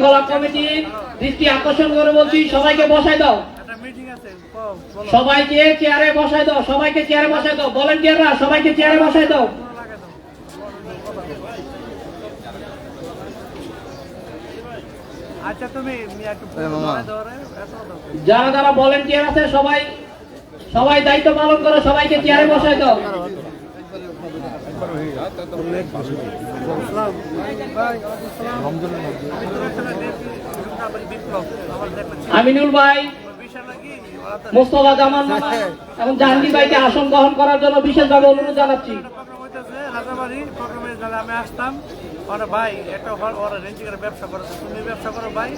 কলা কমিটি দৃষ্টি আকর্ষণ করে বলছি সবাইকে বসাই দাও। একটা মিটিং আছে ক- বলো। সবাইকে চেয়ারে বসাই দাও সবাইকে চেয়ারে বসাই দাও। ভলেন্টিয়াররা সবাইকে চেয়ারে বসাই আচ্ছা দাও যারা যারা ভলেন্টিয়ার আছে সবাই সবাই দায়িত্ব পালন করো সবাইকে চেয়ারে বসাই দাও। আমিনুল ভাই মোস্তফা জামান এবং জাহাঙ্গীর ভাইকে আসন গ্রহণ করার জন্য বিশেষভাবে অনুরোধ জানাচ্ছি। আমি আসতাম। ওরা ভাই একটা ওরা রেঞ্জি করে ব্যবসা করো তুমি ব্যবসা করো ভাই।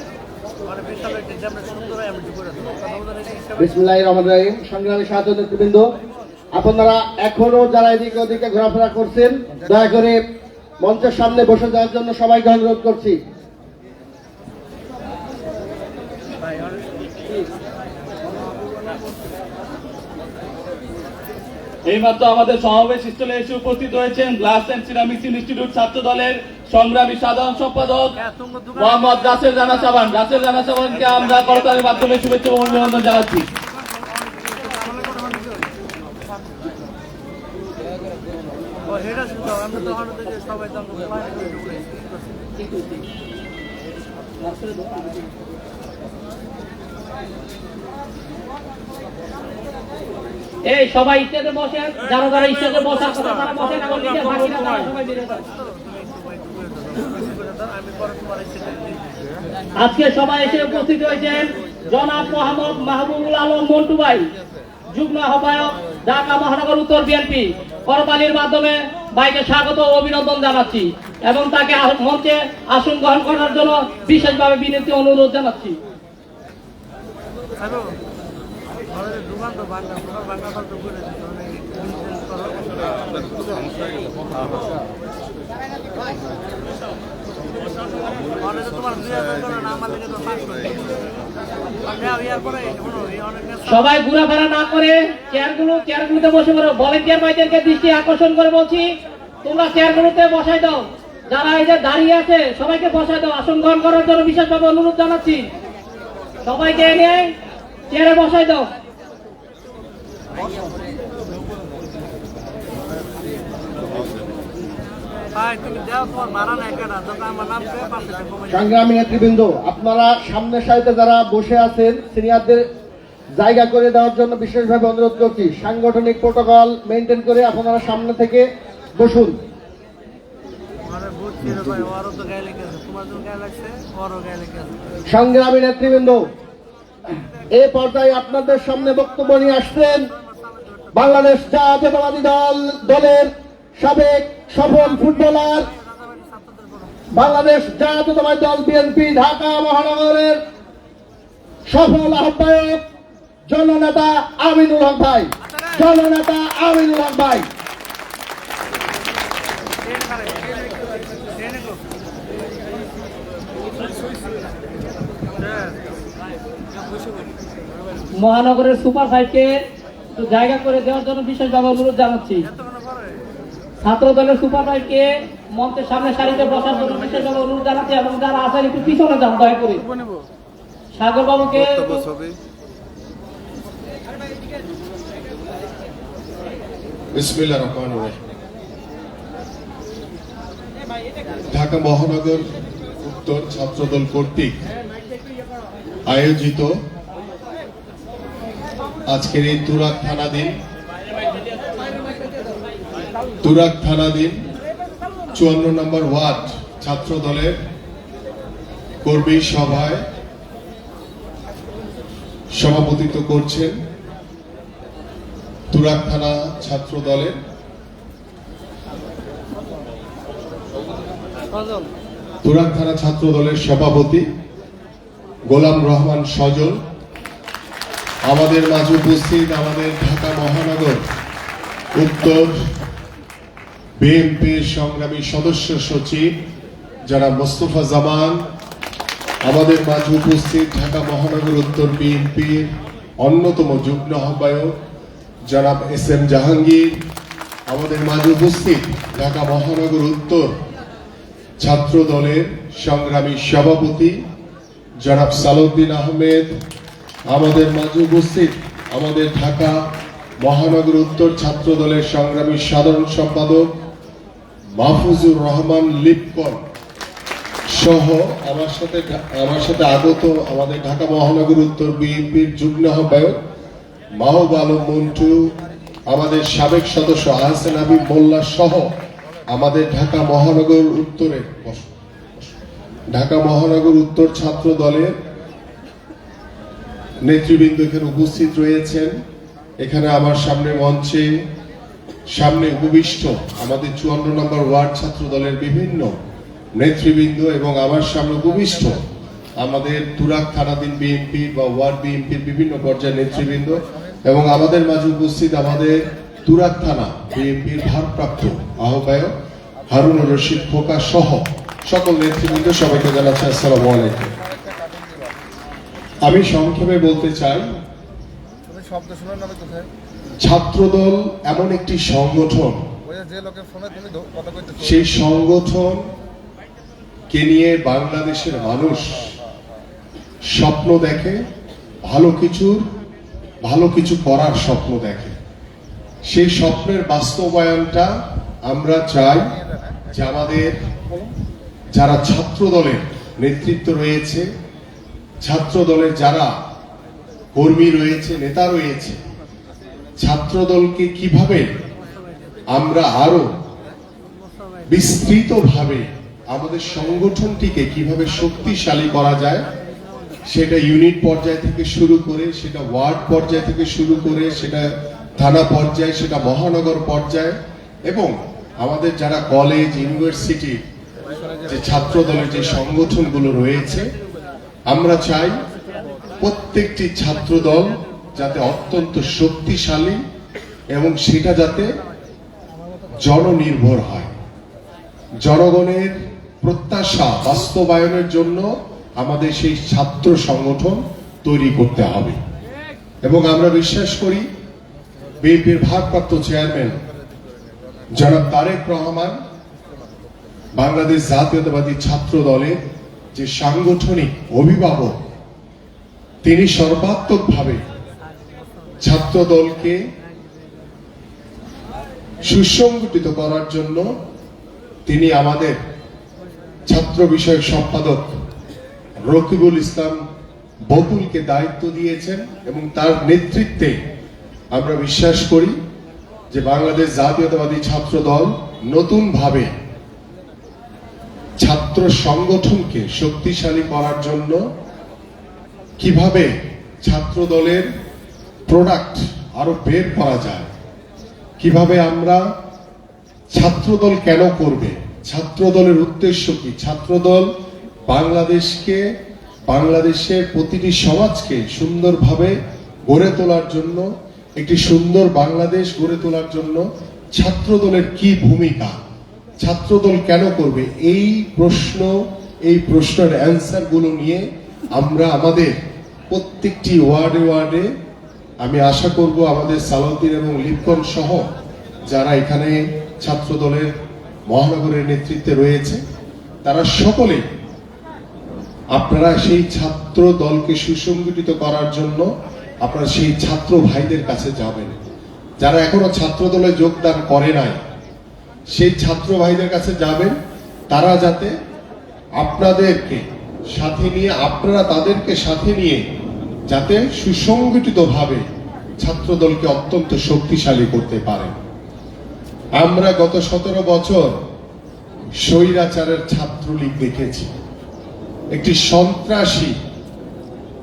ওরা বিশাল একটি সুন্দর আমি করে দেবো। কথা বলতে নাকি হিসাবে বিসমুল্লাহ রহমান রহিম। সংগ্রামী সাহায্য নেতৃবৃন্দ আপনারা এখনও যারা এদিকে ওদিকে ঘোরাফেরা করছেন, দয়া করে মঞ্চের সামনে বসে যাওয়ার জন্য সবাইকে অনুরোধ করছি। ভাই ওরা এইমাত্র আমাদের সমাবেশ স্থলে এসে উপস্থিত হয়েছেন গ্লাস অ্যান্ড সিরামিক্স ইনস্টিটিউট ছাত্র দলের সংগ্রামী সাধারণ সম্পাদক মোহাম্মদ রাসেল রানা সাবান। রাসেল রানা সাবানকে আমরা করতালের মাধ্যমে শুভেচ্ছা অভিনন্দন জানাচ্ছি। এই, সবাই ইচ্ছাতে বসেন। যারা যারা স্টেজে বসার কথা তারা বসেন আজকে সবাই এসে উপস্থিত হয়েছেন জনাব মোহাম্মদ মাহবুবুল আলম মন্টু ভাই, যুগ্ম আহ্বায়ক, ঢাকা মহানগর উত্তর বিএনপি। করতালির মাধ্যমে ভাইকে স্বাগত ও অভিনন্দন জানাচ্ছি এবং তাকে আস- মঞ্চে আসন গ্রহণ করার জন্য বিশেষভাবে বিনতি অনুরোধ জানাচ্ছি। তোমার দুই হাজার করে না আমার তো পাঁচশো ঘুরা সবাই ঘোরাফেরা না করে চেয়ারগুলো চেয়ারগুলোতে বসে পড়ো। ভলেন্টিয়ার ভাইদেরকে দৃষ্টি আকর্ষণ করে বলছি, তোমরা চেয়ারগুলোতে বসাই দাও। যারা এই যে দাঁড়িয়ে আছে, সবাইকে বসাই দাও। আসন গ্রহণ করার জন্য বিশেষভাবে অনুরোধ জানাচ্ছি। সবাইকে এনে চেয়ারে বসাই দাও ভাই তুমি যাও তোমার মারা নাই কেন যখন আমার নাম পেয়ে পাশে থাকব সংগ্রামী নেতৃবৃন্দ আপনারা সামনের সারিতে যারা বসে আছেন সিনিয়রদের জায়গা করে দেওয়ার জন্য বিশেষভাবে অনুরোধ করছি সাংগঠনিক প্রোটোকল মেনটেন করে আপনারা সামনে থেকে বসুন। সংগ্রামী নেতৃবৃন্দ এ পর্যায়ে আপনাদের সামনে বক্তব্য নিয়ে আসছেন বাংলাদেশ জাতীয়তাবাদী দল দলের সাবেক সফল ফুটবলার বাংলাদেশ জাতীয়তাবাদী দল বিএনপি ঢাকা মহানগরের সফল আহ্বায়ক জননেতা আমিনুল হক ভাই। জননেতা আমিনুল হক ভাই। মহানগরের সুপার ফাইভকে জায়গা করে দেওয়ার জন্য বিশেষভাবে অনুরোধ জানাচ্ছি। ছাত্র দলের সুপার ফাইভকে মঞ্চের সামনে সারিতে বসার জন্য বিশেষভাবে অনুরোধ জানাচ্ছি এবং যারা আছেন একটু পিছনে যান দয়া করে। সাগর বাবুকে ঢাকা মহানগর উত্তর ছাত্রদল কর্তৃক আয়োজিত আজকের এই তুরাক থানাধীন তুরাক থানাধীন চুয়ান্ন নম্বর ওয়ার্ড ছাত্র দলের কর্মী সভায় সভাপতিত্ব করছেন তুরাক থানা ছাত্র দলের তুরাক থানা ছাত্র দলের সভাপতি গোলাম রহমান সজল। আমাদের মাঝে উপস্থিত আমাদের ঢাকা মহানগর উত্তর বিএনপির সংগ্রামী সদস্য সচিব যারা মোস্তফা জামান, আমাদের মাঝে উপস্থিত ঢাকা মহানগর উত্তর বিএনপির অন্যতম যুগ্ম আহ্বায়ক জনাব এস এম জাহাঙ্গীর, আমাদের মাঝে উপস্থিত ঢাকা মহানগর উত্তর ছাত্র দলের সংগ্রামী সভাপতি জনাব সালাউদ্দিন আহমেদ, আমাদের মাঝে উপস্থিত আমাদের ঢাকা মহানগর উত্তর ছাত্র দলের সংগ্রামী সাধারণ সম্পাদক মাহফুজুর রহমান লিপকন সহ আমার সাথে আমার সাথে আগত আমাদের ঢাকা মহানগর উত্তর বিএনপির যুগ্ম আহ্বায়ক মাহবুব আলম মন্টু, আমাদের সাবেক সদস্য আহসেন হাবিব মোল্লা সহ আমাদের ঢাকা মহানগর উত্তরের ঢাকা মহানগর উত্তর ছাত্র দলের নেতৃবৃন্দ এখানে উপস্থিত রয়েছেন। এখানে আমার সামনে মঞ্চে সামনে উপবিষ্ট আমাদের চুয়ান্ন নম্বর ওয়ার্ড ছাত্র দলের বিভিন্ন নেতৃবৃন্দ এবং আমার সামনে উপবিষ্ট আমাদের তুরাক থানাধীন বিএনপি বা ওয়ার্ড বিএনপির বিভিন্ন পর্যায়ের নেতৃবৃন্দ এবং আমাদের মাঝে উপস্থিত আমাদের তুরাক থানা বিএনপির ভারপ্রাপ্ত আহ্বায়ক হারুনুর রশিদ খোকা সহ সকল নেতৃবৃন্দ সবাইকে জানাচ্ছি আসসালামু আলাইকুম। আমি সংক্ষেপে বলতে চাই, শব্দ শোনার নামে কোথায়? ছাত্রদল এমন একটি সংগঠন সেই সংগঠন কে নিয়ে বাংলাদেশের মানুষ স্বপ্ন দেখে ভালো কিছুর ভালো কিছু করার স্বপ্ন দেখে। সেই স্বপ্নের বাস্তবায়নটা আমরা চাই যে আমাদের যারা ছাত্র দলের নেতৃত্ব রয়েছে ছাত্র দলের যারা কর্মী রয়েছে নেতা রয়েছে ছাত্র দলকে কীভাবে আমরা আরও বিস্তৃতভাবে আমাদের সংগঠনটিকে কীভাবে শক্তিশালী করা যায়, সেটা ইউনিট পর্যায় থেকে শুরু করে, সেটা ওয়ার্ড পর্যায় থেকে শুরু করে, সেটা থানা পর্যায়ে, সেটা মহানগর পর্যায়ে এবং আমাদের যারা কলেজ, ইউনিভার্সিটি, যে ছাত্র দলের যে সংগঠনগুলো রয়েছে, আমরা চাই প্রত্যেকটি ছাত্র দল যাতে অত্যন্ত শক্তিশালী এবং সেটা যাতে জননির্ভর হয়। জনগণের প্রত্যাশা বাস্তবায়নের জন্য আমাদের সেই ছাত্র সংগঠন তৈরি করতে হবে। এবং আমরা বিশ্বাস করি, বিএনপির ভারপ্রাপ্ত চেয়ারম্যান জনাব তারেক রহমান বাংলাদেশ জাতীয়তাবাদী ছাত্র দলের যে সাংগঠনিক অভিভাবক, তিনি সর্বাত্মকভাবে ছাত্র দলকে সুসংগঠিত করার জন্য তিনি আমাদের ছাত্র বিষয়ক সম্পাদক রকিবুল ইসলাম বকুলকে দায়িত্ব দিয়েছেন এবং তার নেতৃত্বে আমরা বিশ্বাস করি যে বাংলাদেশ জাতীয়তাবাদী ছাত্র দল নতুনভাবে ছাত্র সংগঠনকে শক্তিশালী করার জন্য কীভাবে ছাত্র দলের প্রোডাক্ট আরও বের করা যায়। কীভাবে আমরা ছাত্রদল কেন করবে? ছাত্রদলের উদ্দেশ্য কি? ছাত্রদল বাংলাদেশকে, বাংলাদেশের প্রতিটি সমাজকে সুন্দরভাবে গড়ে তোলার জন্য, একটি সুন্দর বাংলাদেশ গড়ে তোলার জন্য ছাত্রদলের কি ভূমিকা? ছাত্রদল কেন করবে? এই প্রশ্ন, এই প্রশ্নের অ্যান্সারগুলো নিয়ে আমরা আমাদের প্রত্যেকটি ওয়ার্ডে ওয়ার্ডে আমি আশা করব আমাদের সালাউদ্দিন এবং লিপকন সহ যারা এখানে ছাত্র দলের মহানগরের নেতৃত্বে রয়েছে, তারা সকলে আপনারা সেই ছাত্র দলকে সুসংগঠিত করার জন্য আপনারা সেই ছাত্র ভাইদের কাছে যাবেন। যারা এখনও ছাত্র দলে যোগদান করে নাই, সেই ছাত্র ভাইদের কাছে যাবেন। তারা যাতে আপনাদেরকে সাথে নিয়ে, আপনারা তাদেরকে সাথে নিয়ে যাতে সুসংগঠিতভাবে ছাত্র দলকে অত্যন্ত শক্তিশালী করতে পারে। আমরা গত সতেরো বছর স্বৈরাচারের ছাত্রলীগ দেখেছি। একটি সন্ত্রাসী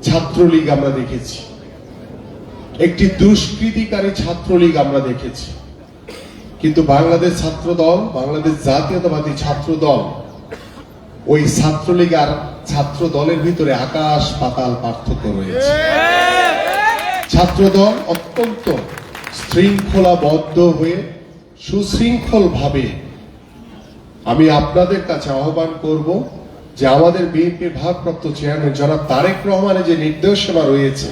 ছাত্রলীগ আমরা দেখেছি। একটি দুষ্কৃতিকারী ছাত্রলীগ আমরা দেখেছি। কিন্তু বাংলাদেশ ছাত্র দল বাংলাদেশ জাতীয়তাবাদী ছাত্র দল ওই ছাত্রলীগ আর ছাত্র দলের ভিতরে আকাশ পাতাল পার্থক্য রয়েছে। ছাত্র দল অত্যন্ত শৃঙ্খলাবদ্ধ হয়ে সুশৃঙ্খল ভাবে আমি আপনাদের কাছে আহ্বান করব যে আমাদের বিএনপির ভারপ্রাপ্ত চেয়ারম্যান যারা তারেক রহমানের যে নির্দেশনা রয়েছে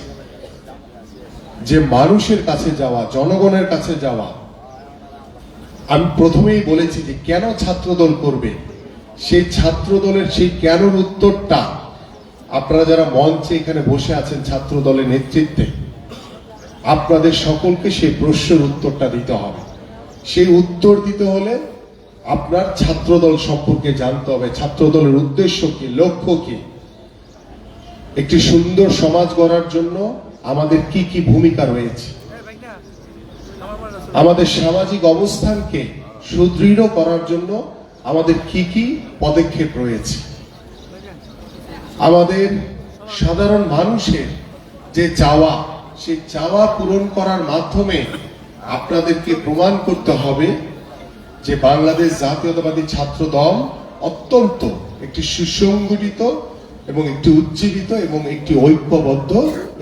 যে মানুষের কাছে যাওয়া জনগণের কাছে যাওয়া আমি প্রথমেই বলেছি যে কেন ছাত্রদল করবে? সেই ছাত্র দলের সেই কেনর উত্তরটা আপনারা যারা মঞ্চে এখানে বসে আছেন ছাত্র দলের নেতৃত্বে, আপনাদের সকলকে সেই প্রশ্নের উত্তরটা দিতে হবে। সেই উত্তর দিতে হলে আপনার ছাত্রদল সম্পর্কে জানতে হবে। ছাত্রদলের উদ্দেশ্য কি, লক্ষ্য কি? একটি সুন্দর সমাজ গড়ার জন্য আমাদের কি কি ভূমিকা রয়েছে? আমাদের সামাজিক অবস্থানকে সুদৃঢ় করার জন্য আমাদের কি কি পদক্ষেপ রয়েছে? আমাদের সাধারণ মানুষের যে চাওয়া, সেই চাওয়া পূরণ করার মাধ্যমে আপনাদেরকে প্রমাণ করতে হবে যে বাংলাদেশ জাতীয়তাবাদী ছাত্র দল অত্যন্ত একটি সুসংগঠিত এবং একটি উজ্জীবিত এবং একটি ঐক্যবদ্ধ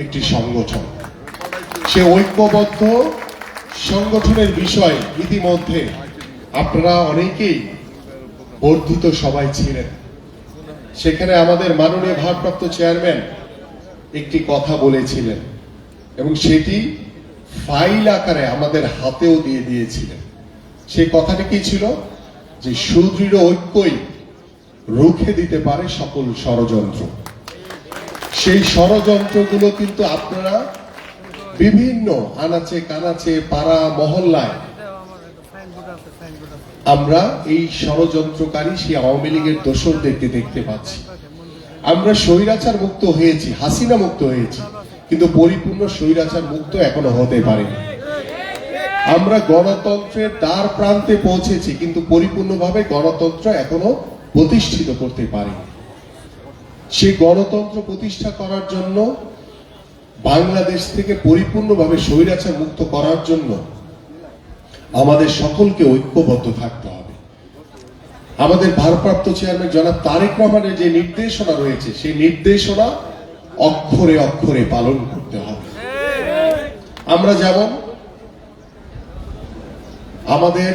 একটি সংগঠন। সে ঐক্যবদ্ধ সংগঠনের বিষয় ইতিমধ্যে আপনারা অনেকেই বর্ধিত সবাই ছিলেন। সেখানে আমাদের মাননীয় ভারপ্রাপ্ত চেয়ারম্যান একটি কথা বলেছিলেন এবং সেটি ফাইল আকারে আমাদের হাতেও দিয়ে দিয়েছিলেন। সে কথাটি কি ছিল? যে সুদৃঢ় ঐক্যই রুখে দিতে পারে সকল ষড়যন্ত্র। সেই ষড়যন্ত্রগুলো কিন্তু আপনারা বিভিন্ন আনাচে কানাচে পাড়া মহল্লায় আমার একটা সাইনবোর্ড আছে সাইনবোর্ড আছে আমরা এই ষড়যন্ত্রকারী সেই আওয়ামী লীগের দোসরদেরকে দেখতে পাচ্ছি। আমরা স্বৈরাচার মুক্ত হয়েছি, হাসিনা মুক্ত হয়েছি, কিন্তু পরিপূর্ণ স্বৈরাচার মুক্ত এখনও হতে পারেনি। আমরা গণতন্ত্রের দ্বার প্রান্তে পৌঁছেছি, কিন্তু পরিপূর্ণভাবে গণতন্ত্র এখনও প্রতিষ্ঠিত করতে পারিনি। সেই গণতন্ত্র প্রতিষ্ঠা করার জন্য, বাংলাদেশ থেকে পরিপূর্ণভাবে স্বৈরাচার মুক্ত করার জন্য আমাদের সকলকে ঐক্যবদ্ধ থাকতে হবে। আমাদের ভারপ্রাপ্ত চেয়ারম্যান জনাব তারেক রহমানের যে নির্দেশনা রয়েছে, সেই নির্দেশনা অক্ষরে অক্ষরে পালন করতে হবে। আমরা যেমন আমাদের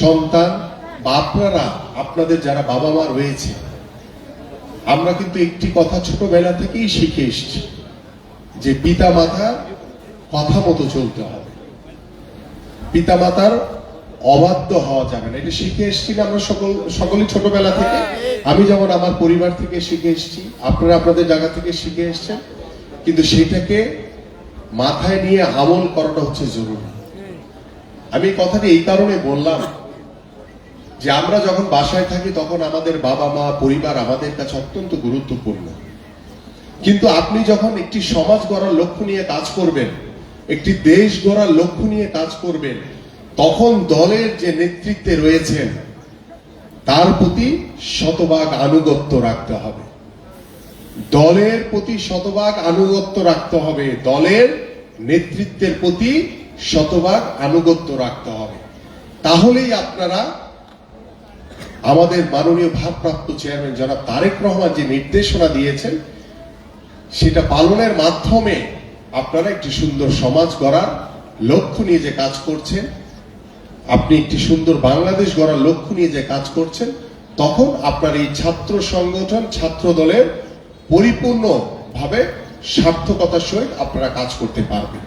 সন্তান, বা আপনারা, আপনাদের যারা বাবা মা রয়েছে, আমরা কিন্তু একটি কথা ছোটবেলা থেকেই শিখে এসেছি যে পিতা মাতা কথা মতো চলতে হবে। পিতামাতার অবাধ্য হওয়া যাবে না। এটা শিখে এসেছি না আমরা সকল সকলেই ছোটবেলা থেকে। আমি যেমন আমার পরিবার থেকে শিখে এসেছি, আপনারা আপনাদের জায়গা থেকে শিখে এসেছেন। কিন্তু সেটাকে মাথায় নিয়ে আমল করাটা হচ্ছে জরুরি। আমি কথাটি এই কারণে বললাম যে আমরা যখন বাসায় থাকি, তখন আমাদের বাবা মা, পরিবার আমাদের কাছে অত্যন্ত গুরুত্বপূর্ণ। কিন্তু আপনি যখন একটি সমাজ গড়ার লক্ষ্য নিয়ে কাজ করবেন একটি দেশ গড়ার লক্ষ্য নিয়ে কাজ করবেন, তখন দলের যে নেতৃত্বে রয়েছেন, তার প্রতি শতভাগ আনুগত্য রাখতে হবে। দলের প্রতি শতভাগ আনুগত্য রাখতে হবে, দলের নেতৃত্বের প্রতি শতভাগ আনুগত্য রাখতে হবে। তাহলেই আপনারা আমাদের মাননীয় ভারপ্রাপ্ত চেয়ারম্যান জনাব তারেক রহমান যে নির্দেশনা দিয়েছেন, সেটা পালনের মাধ্যমে আপনারা একটি সুন্দর সমাজ গড়ার লক্ষ্য নিয়ে যে কাজ করছেন, আপনি একটি সুন্দর বাংলাদেশ গড়ার লক্ষ্য নিয়ে যে কাজ করছেন, তখন আপনার এই ছাত্র সংগঠন, ছাত্র দলের পরিপূর্ণ ভাবে সার্থকতার সহিত আপনারা কাজ করতে পারবেন।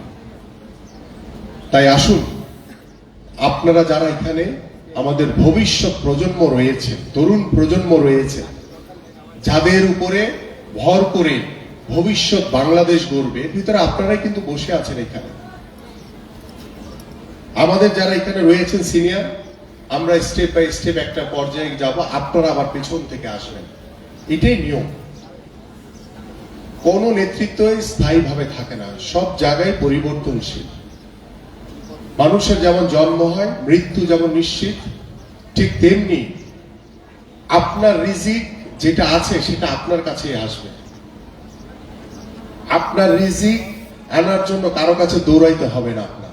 তাই আসুন, আপনারা যারা এখানে আমাদের ভবিষ্যৎ প্রজন্ম রয়েছে, তরুণ প্রজন্ম রয়েছে, যাদের উপরে ভর করে ভবিষ্যৎ বাংলাদেশ গড়বে, ভিতরে আপনারাই কিন্তু বসে আছেন এখানে। আমাদের যারা এখানে রয়েছেন সিনিয়র, আমরা স্টেপ বাই স্টেপ একটা পর্যায়ে যাব, আপনারা আবার পেছন থেকে আসবেন। এটাই নিয়ম। কোন নেতৃত্বই স্থায়ীভাবে থাকে না, সব জায়গায় পরিবর্তনশীল। মানুষের যেমন জন্ম হয়, মৃত্যু যেমন নিশ্চিত, ঠিক তেমনি আপনার রিজিক যেটা আছে সেটা আপনার কাছেই আসবে। আপনার রিজিক আনার জন্য কারও কাছে দৌড়াইতে হবে না আপনার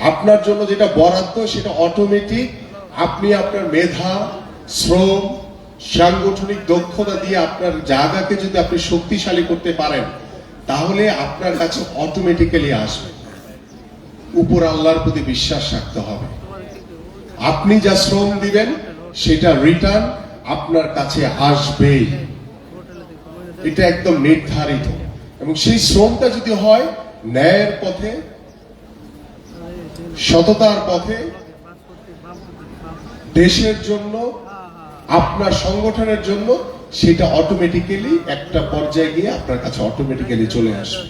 আপনার জন্য যেটা বরাদ্দ, সেটা অটোমেটিক আপনি আপনার মেধা, শ্রম, সাংগঠনিক দক্ষতা দিয়ে আপনার জায়গাকে যদি আপনি শক্তিশালী করতে পারেন, তাহলে আপনার কাছে অটোমেটিক্যালি আসবে। উপর আল্লাহর প্রতি বিশ্বাস রাখতে হবে। আপনি যা শ্রম দিবেন, সেটা রিটার্ন আপনার কাছে আসবেই। এটা একদম নির্ধারিত। এবং সেই শ্রমটা যদি হয়, ন্যায়ের পথে, সততার পথে, দেশের জন্য, আপনার সংগঠনের জন্য, সেটা অটোমেটিক্যালি একটা পর্যায়ে গিয়ে আপনার কাছে অটোমেটিক্যালি চলে আসবে।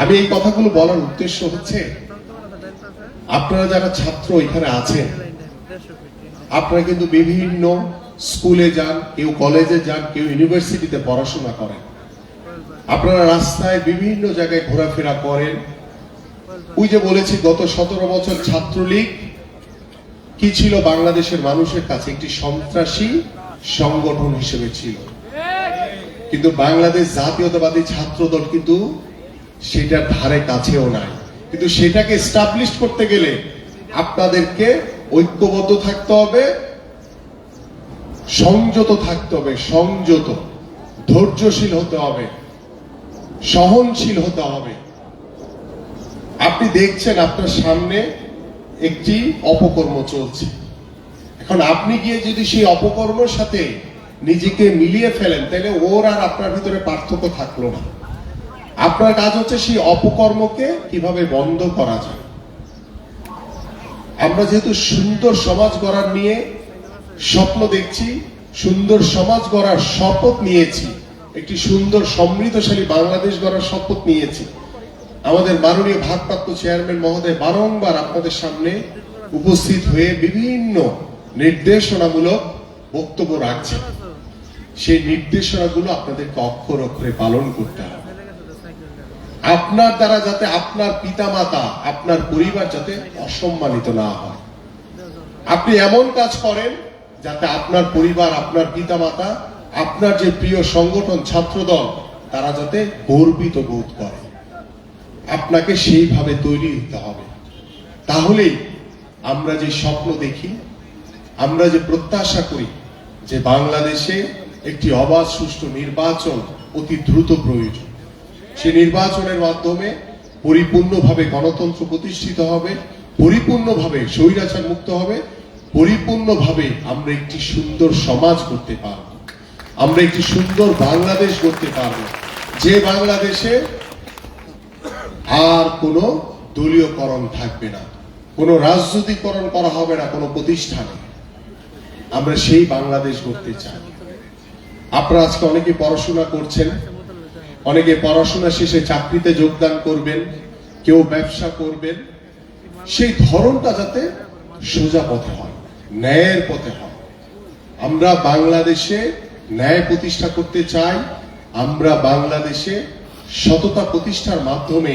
আমি এই কথাগুলো বলার উদ্দেশ্য হচ্ছে, আপনারা যারা ছাত্র এখানে আছেন, আপনারা কিন্তু বিভিন্ন স্কুলে যান, কেউ কলেজে যান, কেউ ইউনিভার্সিটিতে পড়াশোনা করেন। আপনারা রাস্তায় বিভিন্ন জায়গায় ঘোরাফেরা করেন। ওই যে বলেছি, গত সতেরো বছর ছাত্রলীগ, কি ছিল বাংলাদেশের মানুষের কাছে? একটি সন্ত্রাসী সংগঠন হিসেবে ছিল। কিন্তু বাংলাদেশ জাতীয়তাবাদী ছাত্র দল কিন্তু সেটার ধারে কাছেও নাই। কিন্তু সেটাকে এস্টাবলিশ করতে গেলে আপনাদেরকে ঐক্যবদ্ধ থাকতে হবে সংযত থাকতে হবে, সংযত। ধৈর্যশীল হতে হবে, সহনশীল হতে হবে। আপনি দেখছেন আপনার সামনে একটি অপকর্ম চলছে। এখন আপনি গিয়ে যদি সেই অপকর্মের সাথে নিজেকে মিলিয়ে ফেলেন, তাহলে ওর আর আপনার ভিতরে পার্থক্য থাকল না। আপনার কাজ হচ্ছে সেই অপকর্মকে কীভাবে বন্ধ করা যায়। আমরা যেহেতু সুন্দর সমাজ গড়ার নিয়ে স্বপ্ন দেখছি, সুন্দর সমাজ গড়ার শপথ নিয়েছি, একটি সুন্দর সমৃদ্ধশালী বাংলাদেশ গড়ার শপথ নিয়েছি। আমাদের মাননীয় ভারপ্রাপ্ত চেয়ারম্যান মহোদয় বারংবার আপনাদের সামনে উপস্থিত হয়ে বিভিন্ন নির্দেশনামূলক বক্তব্য রাখছেন। সেই নির্দেশনাগুলো আপনাদেরকে অক্ষর অক্ষরে পালন করতে হবে। আপনার দ্বারা যাতে আপনার পিতামাতা, আপনার পরিবার যাতে অসম্মানিত না হয়। আপনি এমন কাজ করেন যাতে আপনার পরিবার, আপনার পিতামাতা, আপনার যে প্রিয় সংগঠন, ছাত্রদল, তারা যাতে গর্বিত বোধ করে। আপনাকে সেইভাবে তৈরি হতে হবে। তাহলেই আমরা যে স্বপ্ন দেখি, আমরা যে প্রত্যাশা করি যে বাংলাদেশে একটি অবাধ, সুষ্ঠু নির্বাচন অতি দ্রুত প্রয়োজন। সে নির্বাচনের মাধ্যমে পরিপূর্ণভাবে গণতন্ত্র প্রতিষ্ঠিত হবে, পরিপূর্ণভাবে স্বৈরাচার মুক্ত হবে পরিপূর্ণভাবে আমরা একটি সুন্দর সমাজ করতে পারব। আমরা একটি সুন্দর বাংলাদেশ করতে পারব। যে বাংলাদেশে আর কোনো দলীয়করণ থাকবে না, কোনো রাজনৈতিকরণ করা হবে না, কোনো প্রতিষ্ঠানে। আমরা সেই বাংলাদেশ করতে চাই। আপনারা আজকে অনেকে পড়াশোনা করছেন, অনেকে পড়াশোনা শেষে চাকরিতে যোগদান করবেন, কেউ ব্যবসা করবেন। সেই ধরনটা যাতে সোজা পথে হয়। ন্যায়ের পথে হয় আমরা বাংলাদেশে ন্যায় প্রতিষ্ঠা করতে চাই, আমরা বাংলাদেশে সততা প্রতিষ্ঠার মাধ্যমে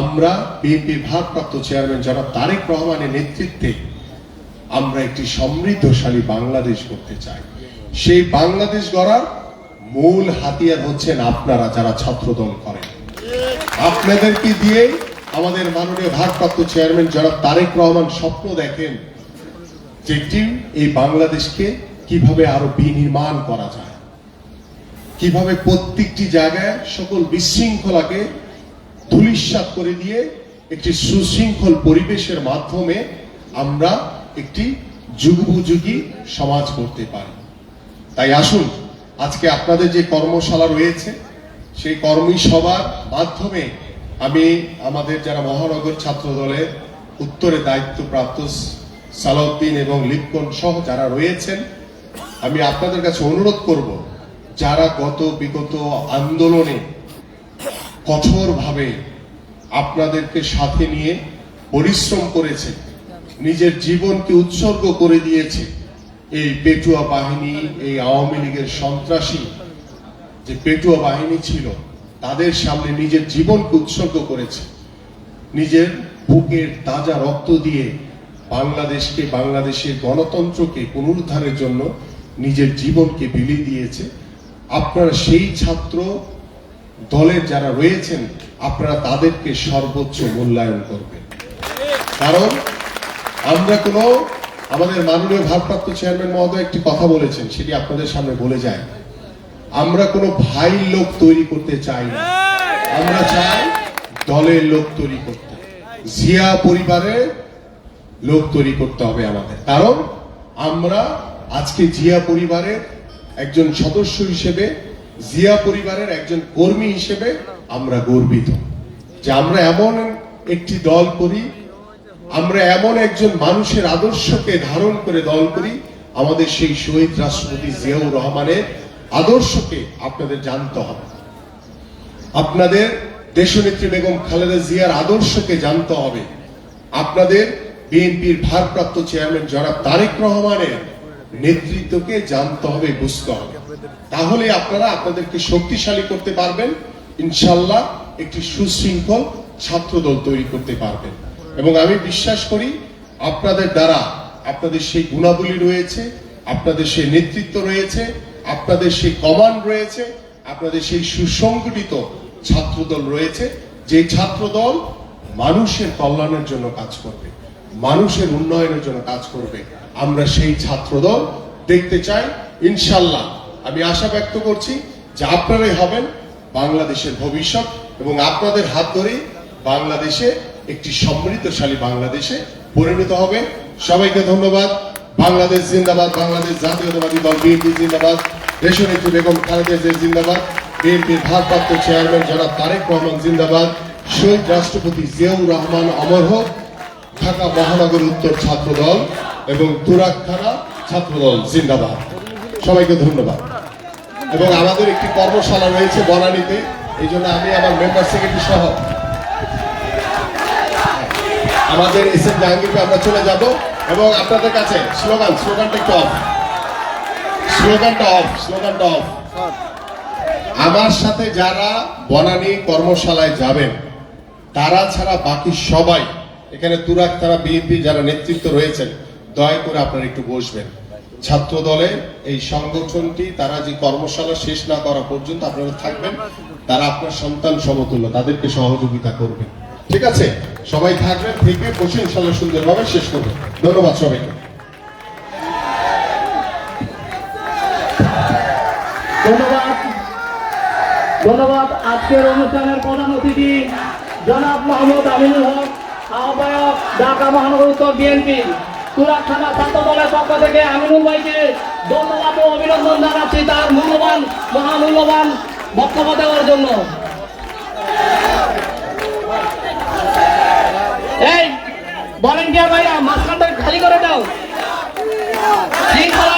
আমরা বিএনপি ভারপ্রাপ্ত চেয়ারম্যান যারা তারেক রহমানের নেতৃত্বে আমরা একটি সমৃদ্ধশালী বাংলাদেশ করতে চাই। সেই বাংলাদেশ গড়ার মূল হাতিয়ার হচ্ছেন আপনারা যারা ছাত্রদল করেন। আপনাদেরকে দিয়ে আমাদের মাননীয় ভারপ্রাপ্ত চেয়ারম্যান যারা তারেক রহমান স্বপ্ন দেখেন যে এই বাংলাদেশকে কীভাবে আরও বিনির্মাণ করা যায়, কীভাবে প্রত্যেকটি জায়গায় সকল বিশৃঙ্খলাকে ধুলিস্বাত করে দিয়ে একটি সুশৃঙ্খল পরিবেশের মাধ্যমে আমরা একটি যুগোপযোগী সমাজ করতে পারি। তাই আসুন, আজকে আপনাদের যে কর্মশালা রয়েছে, সেই কর্মী সভার মাধ্যমে আমি আমাদের যারা মহানগর ছাত্র দলের উত্তরে দায়িত্বপ্রাপ্ত সালাউদ্দিন এবং লিপকন সহ যারা রয়েছেন, আমি আপনাদের কাছে অনুরোধ করব, যারা গত বিগত আন্দোলনে কঠোরভাবে আপনাদেরকে সাথে নিয়ে পরিশ্রম করেছে, নিজের জীবনকে উৎসর্গ করে দিয়েছে, এই পেটুয়া বাহিনী, এই আওয়ামী লীগের সন্ত্রাসী যে পেটুয়া বাহিনী ছিল, তাদের সামনে নিজের জীবনকে উৎসর্গ করেছে। নিজের বুকের তাজা রক্ত দিয়ে বাংলাদেশকে, বাংলাদেশের গণতন্ত্রকে পুনরুদ্ধারের জন্য নিজের জীবনকে বিলিয়ে দিয়েছে। আপনারা সেই ছাত্র দলের যারা রয়েছেন, আপনারা তাদেরকে সর্বোচ্চ মূল্যায়ন করবেন। কারণ আমরা কোনো আমাদের মাননীয় ভারপ্রাপ্ত চেয়ারম্যান মহোদয় একটি কথা বলেছেন, সেটি আপনাদের সামনে বলে যায়। আমরা কোনো ভাই লোক তৈরি করতে চাই না। আমরা চাই দলের লোক তৈরি করতে। জিয়া পরিবারের লোক তৈরি করতে হবে আমাদের। কারণ আমরা আজকে জিয়া পরিবারের একজন সদস্য হিসেবে, জিয়া পরিবারের একজন কর্মী হিসেবে আমরা গর্বিত। যে আমরা এমন একটি দল করি, আমরা এমন একজন মানুষের আদর্শকে ধারণ করে দল করি, আমাদের সেই শহীদ রাষ্ট্রপতি জিয়াউর রহমানের আদর্শকে আপনাদের জানতে হবে। আপনাদের দেশনেত্রী বেগম খালেদা জিয়ার আদর্শকে জানতে হবে। আপনাদের বিএনপির ভারপ্রাপ্ত চেয়ারম্যান জনাব তারেক রহমানের নেতৃত্বকে জানতে হবে, বুঝতে হবে। তাহলে আপনারা আপনাদেরকে শক্তিশালী করতে পারবেন, ইনশাল্লাহ একটি সুশৃঙ্খল ছাত্রদল তৈরি করতে পারবেন। এবং আমি বিশ্বাস করি, আপনাদের দ্বারা আপনাদের সেই গুণাবলী রয়েছে, আপনাদের সেই নেতৃত্ব রয়েছে, আপনাদের সেই কমান্ড রয়েছে, আপনাদের সেই সুসংগঠিত ছাত্রদল রয়েছে, যে ছাত্রদল মানুষের কল্যাণের জন্য কাজ করবে। মানুষের উন্নয়নের জন্য কাজ করবে। আমরা সেই ছাত্রদল দেখতে চাই। ইনশাল্লাহ, আমি আশা ব্যক্ত করছি যে আপনারাই হবেন বাংলাদেশের ভবিষ্যৎ এবং আপনাদের হাত ধরেই বাংলাদেশে একটি সমৃদ্ধশালী বাংলাদেশে পরিণত হবে। সবাইকে ধন্যবাদ। বাংলাদেশ জিন্দাবাদ, বাংলাদেশ জাতীয়তাবাদী দল বিএনপি জিন্দাবাদ। দেশনেত্রী বেগম খালেদা জিন্দাবাদ। বিএনপির ভারপ্রাপ্ত চেয়ারম্যান জনাব তারেক রহমান জিন্দাবাদ। শহীদ রাষ্ট্রপতি জিয়াউর রহমান অমর হোক। ঢাকা মহানগর উত্তর ছাত্র দল এবং তুরাক থানা ছাত্র দল জিন্দাবাদ। সবাইকে ধন্যবাদ। এবং আমাদের একটি কর্মশালা রয়েছে বনানীতে, এই জন্য আমি আমার মেম্বার সেক্রেটারি সহ। আমাদের এস এম জাহাঙ্গীরকে আমরা চলে যাব এবং আপনাদের কাছে স্লোগান, স্লোগানটা একটু অফ স্লোগানটা অফ স্লোগানটা অফ আমার সাথে যারা বনানী কর্মশালায় যাবেন, তারা ছাড়া বাকি সবাই এখানে তুরাক তারা বিএনপি যারা নেতৃত্ব রয়েছেন, দয়া করে আপনারা একটু বসবেন। ছাত্র দলে এই সংগঠনটি, তারা যে কর্মশালা শেষ না করা পর্যন্ত আপনারা থাকবেন, তারা আপনার সন্তান সমতুল্য, তাদেরকে সহযোগিতা করবে ঠিক আছে? সবাই থাকবেন, থেকে বসে ইনশাল্লাহ সুন্দরভাবে শেষ করবেন। ধন্যবাদ সবাইকে। ধন্যবাদ। ধন্যবাদ আজকের অনুষ্ঠানের প্রধান অতিথি, জনাব মোহাম্মদ আমিনুল হক। আহ্বায়ক ঢাকা মহানগর উত্তর বিএনপি তুলা থানা ছাত্র দলের পক্ষ থেকে আমিনুল ভাইকে ধন্যবাদ ও অভিনন্দন জানাচ্ছি তার মূল্যবান, মহামূল্যবান বক্তব্য দেওয়ার জন্য। এই ভলেন্টিয়ার ভাইরা মাঝখানটা খালি করে দাও। শৃঙ্খলা